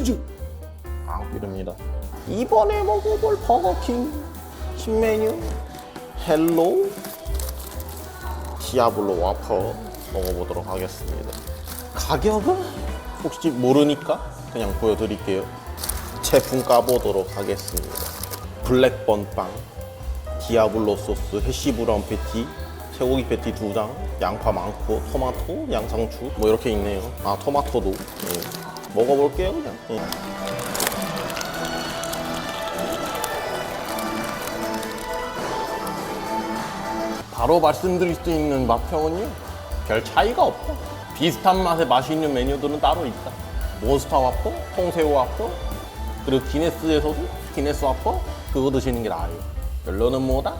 이제 앙피릅니다. 이번에 먹어볼 버거킹 신메뉴 헬로 디아블로 와퍼 먹어보도록 하겠습니다. 가격은 혹시 모르니까 그냥 보여드릴게요. 제품 까보도록 하겠습니다. 블랙 번 빵, 디아블로 소스, 해시 브라운 패티, 쇠고기 패티 두 장, 양파 많고, 토마토, 양상추 뭐 이렇게 있네요. 아 토마토도 예. 먹어볼게요 그냥. 예. 바로 말씀드릴 수 있는 맛평은요 별 차이가 없다 비슷한 맛의 맛있는 메뉴들은 따로 있다 몬스터 와퍼, 통새우 와퍼 그리고 기네스에서도 기네스 와퍼 그거 드시는 게 나아요 결론은 뭐다? 빡!